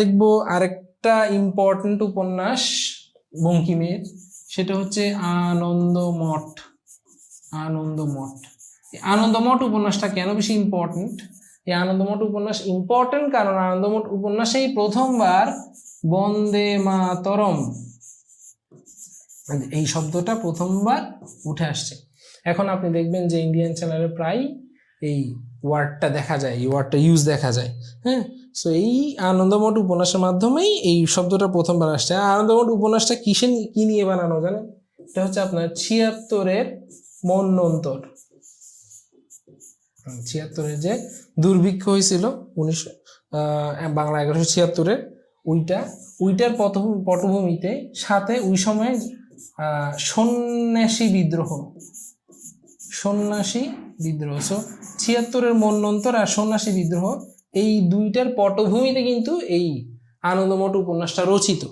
দেখব আরেকটা ইম্পর্টেন্ট উপন্যাস বঙ্কিমের সেটা হচ্ছে আনন্দমঠ আনন্দমঠ আনন্দমঠ উপন্যাসটা কেন বেশি ইম্পর্টেন্ট এই আনন্দমঠ উপন্যাস ইম্পর্টেন্ট কারণ আনন্দমঠ উপন্যাসেই প্রথমবার বন্দে মাতরম। এই শব্দটা প্রথমবার উঠে আসছে। এখন আপনি দেখবেন যে ইন্ডিয়ান চ্যানেলে প্রায় এই ওয়ার্ডটা দেখা যায় এই ওয়ার্ডটা ইউজ দেখা যায় হ্যাঁ? সো এই আনন্দমঠ উপন্যাসের মাধ্যমেই এই শব্দটা প্রথমবার আসছে। আনন্দমঠ উপন্যাসটা কিসে কী নিয়ে বানানো জানেন? এটা হচ্ছে আপনার ছিয়াত্তরের মন্বন্তর হুম, ছিয়াত্তরের যে দুর্ভিক্ষ হয়েছিল উনিশশো বাংলা এগারোশো ছিয়াত্তরের ওইটা ওইটার পট পটভূমিতে সাথে ওই সময় সন্ন্যাসী বিদ্রোহ। সন্ন্যাসী বিদ্রোহ। সো ছিয়াত্তরের মন্যন্তর আর সন্ন্যাসী বিদ্রোহ, এই দুইটার পটভূমিতে কিন্তু এই আনন্দমঠ উপন্যাসটা রচিত।